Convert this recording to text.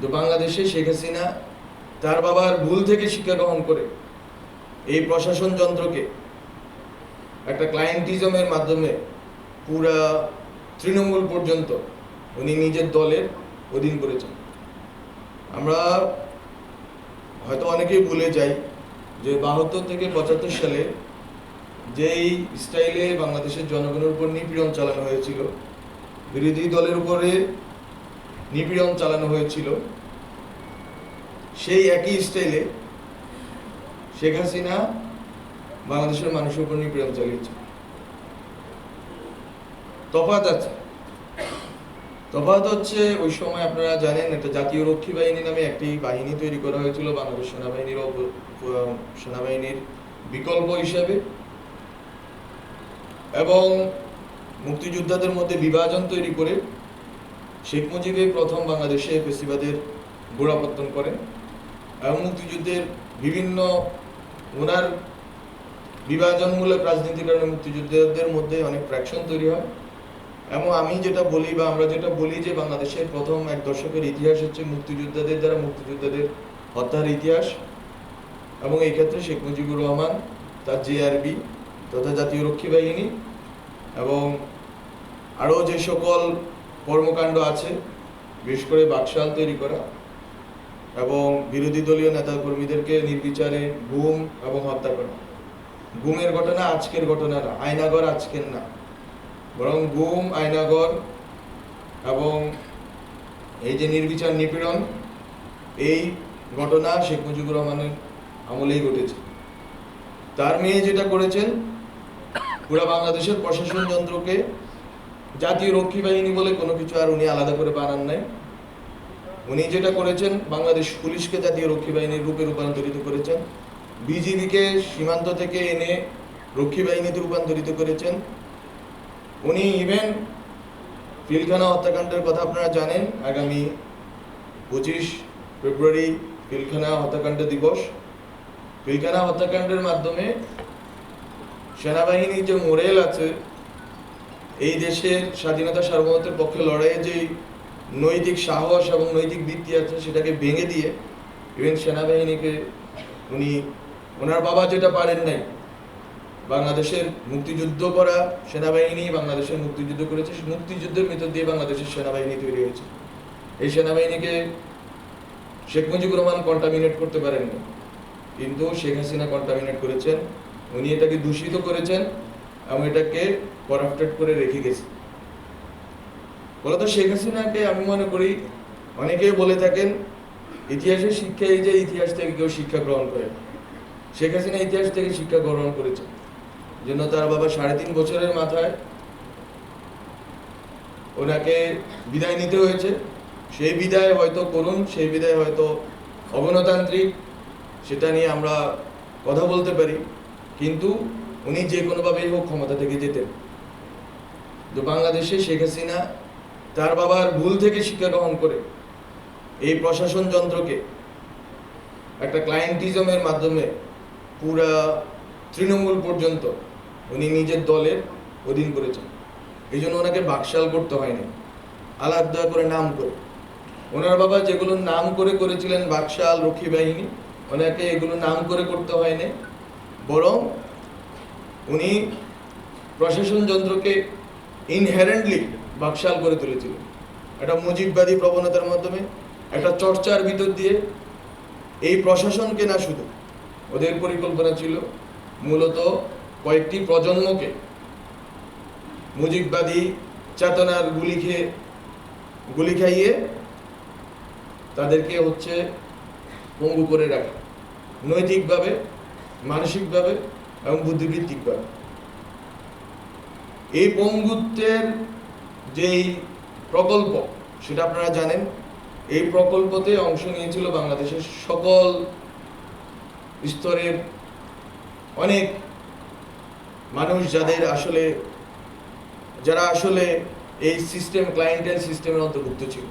তো বাংলাদেশে শেখ হাসিনা তার বাবার ভুল থেকে শিক্ষা গ্রহণ করে এই প্রশাসন যন্ত্রকে একটা ক্লায়েন্টিজমের মাধ্যমে পুরা তৃণমূল পর্যন্ত উনি নিজের দলের অধীন করেছেন। আমরা হয়তো অনেকেই ভুলে যাই যে বাহাত্তর থেকে পঁচাত্তর সালে যেই স্টাইলে বাংলাদেশের জনগণের উপর নিপীড়ন চালানো হয়েছিল, বিরোধী দলের উপরে নিপীড়ন চালানো হয়েছিল। সেই একই স্টাইলে শেখ হাসিনা বাংলাদেশের মানুষের উপর নিপীড়ন চালিয়েছে। তফাত আছে। তফাত হচ্ছে ওই সময় আপনারা জানেন একটা জাতীয় রক্ষী বাহিনী নামে একটি বাহিনী তৈরি করা হয়েছিল বাংলাদেশ সেনাবাহিনীর সেনাবাহিনীর বিকল্প হিসাবে। এবং মুক্তিযোদ্ধাদের মধ্যে বিভাজন তৈরি করে শেখ মুজিবে প্রথম বাংলাদেশে ফেসিবাদের গোড়াপত্তন করেন এবং মুক্তিযুদ্ধের বিভিন্ন ওনার বিভাজনমূলক রাজনীতির কারণে মুক্তিযোদ্ধাদের মধ্যে অনেক ফ্র্যাকশন তৈরি হয়। এবং আমি যেটা বলি বা আমরা যেটা বলি যে বাংলাদেশের প্রথম এক দশকের ইতিহাস হচ্ছে মুক্তিযোদ্ধাদের দ্বারা মুক্তিযোদ্ধাদের হত্যার ইতিহাস। এবং এই ক্ষেত্রে শেখ মুজিবুর রহমান, তার জেআরবি তথা জাতীয় রক্ষী বাহিনী এবং আরও যে সকল কর্মকাণ্ড আছে, বিশেষ করে বাকশাল তৈরি করা এবং বিরোধী দলীয় নেতা কর্মীদেরকে নির্বিচারে গুম এবং হত্যা করা। গুমের ঘটনা আজকের ঘটনা না, আয়নাগর আজকের না। বরং গুম, আয়নাগর এবং এই যে নির্বিচার নিপীড়ন, এই ঘটনা শেখ মুজিবুর রহমানের আমলেই ঘটেছে। তার মেয়ে যেটা করেছেন, পুরা বাংলাদেশের প্রশাসন যন্ত্রকে জাতীয় রক্ষী বাহিনী বলে কোনো কিছু আর উনি আলাদা করে বানান নাই। উনি যেটা করেছেন, বাংলাদেশ পুলিশকে জাতীয় রক্ষী বাহিনীর রূপে রূপান্তরিত করেছেন। বিজিবিকে সীমান্ত থেকে এনে রক্ষী বাহিনীতে রূপান্তরিত করেছেন। উনি ইভেন পিলখানা হত্যাকাণ্ডের কথা আপনারা জানেন, আগামী পঁচিশ ফেব্রুয়ারি পিলখানা হত্যাকাণ্ড দিবস। পিলখানা হত্যাকাণ্ডের মাধ্যমে সেনাবাহিনীর যে মোরেল আছে এই দেশের স্বাধীনতা সার্বভৌমত্বের পক্ষে লড়াইয়ে যে নৈতিক সাহস এবং নৈতিক ভিত্তি আছে, সেটাকে ভেঙে দিয়ে ইভেন সেনাবাহিনীকে উনি, ওনার বাবা যেটা পারেন নাই, বাংলাদেশের মুক্তিযুদ্ধ করা সেনাবাহিনী, বাংলাদেশের মুক্তিযুদ্ধ করেছে মুক্তিযুদ্ধের ভিতর দিয়ে বাংলাদেশের সেনাবাহিনী তৈরি হয়েছে। এই সেনাবাহিনীকে শেখ মুজিবুর রহমান কন্টামিনেট করতে পারেননি, কিন্তু শেখ হাসিনা কন্টামিনেট করেছেন, উনি এটাকে দূষিত করেছেন এবং এটাকে করাপ্টেড করে রেখে গেছি। বলতো শেখ হাসিনাকে আমি মনে করি অনেকেই বলে থাকেন, ইতিহাসের শিক্ষা এই যে ইতিহাস থেকে কেউ শিক্ষা গ্রহণ করে শেখ হাসিনা ইতিহাস থেকে শিক্ষা গ্রহণ করেছে। জন্য তার বাবা সাড়ে তিন বছরের মাথায় ওনাকে বিদায় নিতে হয়েছে। সেই বিদায় হয়তো করুন, সেই বিদায় হয়তো অগণতান্ত্রিক, সেটা নিয়ে আমরা কথা বলতে পারি। কিন্তু উনি যে কোনোভাবেই হোক ক্ষমতা থেকে যেতেন। তো বাংলাদেশে শেখ হাসিনা তার বাবার ভুল থেকে শিক্ষা গ্রহণ করে এই প্রশাসন যন্ত্রকে একটা ক্লায়েন্টিজমের মাধ্যমে পুরা তৃণমূল পর্যন্ত উনি নিজের দলের অধীন করেছেন। এই জন্য ওনাকে বাকশাল করতে হয়নি। আলাদা করে নাম করে। ওনার বাবা যেগুলো নাম করে করেছিলেন বাকশাল রক্ষী বাহিনী, ওনাকে এগুলো নাম করে করতে হয়নি। বরং উনি প্রশাসন যন্ত্রকে ইনহেরেন্টলি বাকশাল করে তুলেছিলেন একটা মুজিববাদী প্রবণতার মাধ্যমে, একটা চর্চার ভিতর দিয়ে এই প্রশাসনকে না শুধু, ওদের পরিকল্পনা ছিল মূলত কয়েকটি প্রজন্মকে মুজিববাদী চেতনার গুলি খেয়ে, গুলি খাইয়ে তাদেরকে হচ্ছে পঙ্গু করে রাখা। নৈতিকভাবে, মানসিকভাবে এবং বুদ্ধিবৃত্তিকভাবে এই পঙ্গুত্বের যেই প্রকল্প, সেটা আপনারা জানেন, এই প্রকল্পতে অংশ নিয়েছিল বাংলাদেশের সকল স্তরের অনেক মানুষ যাদের আসলে, যারা আসলে এই সিস্টেম ক্লায়েন্টের সিস্টেমের অন্তর্ভুক্ত ছিল।